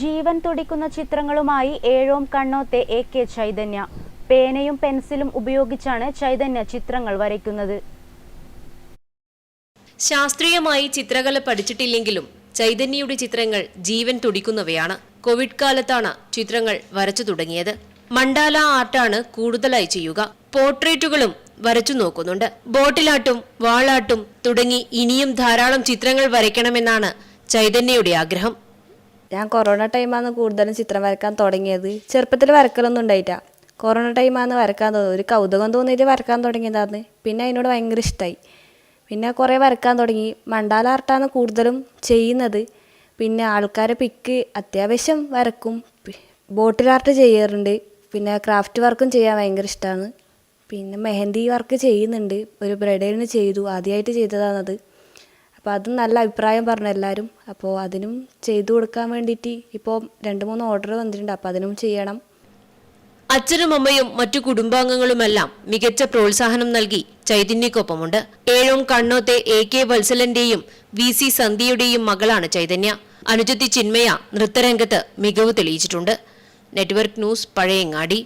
ജീവൻ തുടിക്കുന്ന ചിത്രങ്ങളുമായി ഏഴോം കണ്ണോത്തെ എ കെ ചൈതന്യ. പേനയും പെൻസിലും ഉപയോഗിച്ചാണ് ചൈതന്യ ചിത്രങ്ങൾ വരയ്ക്കുന്നത്. ശാസ്ത്രീയമായി ചിത്രകല പഠിച്ചിട്ടില്ലെങ്കിലും ചൈതന്യയുടെ ചിത്രങ്ങൾ ജീവൻ തുടിക്കുന്നവയാണ്. കോവിഡ് കാലത്താണ് ചിത്രങ്ങൾ വരച്ചു തുടങ്ങിയത്. മണ്ടാല ആർട്ടാണ് കൂടുതലായി ചെയ്യുക. പോർട്രേറ്റുകളും വരച്ചു നോക്കുന്നുണ്ട്. ബോട്ടിലാട്ടും വാളാട്ടും തുടങ്ങി ഇനിയും ധാരാളം ചിത്രങ്ങൾ വരയ്ക്കണമെന്നാണ് ചൈതന്യയുടെ ആഗ്രഹം. ഞാൻ കൊറോണ ടൈമാണ് കൂടുതലും ചിത്രം വരക്കാൻ തുടങ്ങിയത്. ചെറുപ്പത്തിൽ വരക്കലൊന്നും ഉണ്ടായില്ല. കൊറോണ ടൈമാണ് വരക്കാൻ തോന്നുന്നത് ഒരു കൗതുകം തോന്നിയിട്ട് വരക്കാൻ തുടങ്ങിയതാണ് പിന്നെ അതിനോട് ഭയങ്കര ഇഷ്ടമായി പിന്നെ കുറേ വരക്കാൻ തുടങ്ങി. മണ്ടാല ആർട്ടാണ് കൂടുതലും ചെയ്യുന്നത്. പിന്നെ ആൾക്കാരെ പിക്ക് അത്യാവശ്യം വരക്കും. ബോട്ടിൽ ആർട്ട് ചെയ്യാറുണ്ട്. പിന്നെ ക്രാഫ്റ്റ് വർക്കും ചെയ്യാൻ ഭയങ്കര ഇഷ്ടമാണ് പിന്നെ മെഹന്തി വർക്ക് ചെയ്യുന്നുണ്ട്. ഒരു ബ്രൈഡലിന് ചെയ്തു. ആദ്യമായിട്ട് ചെയ്തതാണത്. അപ്പോൾ അതും നല്ല അഭിപ്രായം പറഞ്ഞു എല്ലാവരും. അപ്പോൾ അതിനും ചെയ്തു കൊടുക്കാൻ വേണ്ടിയിട്ട് ഇപ്പോൾ രണ്ട് മൂന്ന് ഓർഡർ വന്നിട്ടുണ്ട്. അപ്പോൾ അതിനും ചെയ്യണം. അച്ഛനും അമ്മയും മറ്റു കുടുംബാംഗങ്ങളുമെല്ലാം മികച്ച പ്രോത്സാഹനം നൽകി ചൈതന്യക്കൊപ്പമുണ്ട് ഏഴോം കണ്ണോത്തെ എ കെ വത്സലന്റെയും വി സി സന്ധ്യയുടെയും മകളാണ് ചൈതന്യ. അനുജത്തി ചിന്മയ നൃത്തരംഗത്ത് മികവ് തെളിയിച്ചിട്ടുണ്ട്. Network news Pazhayangadi.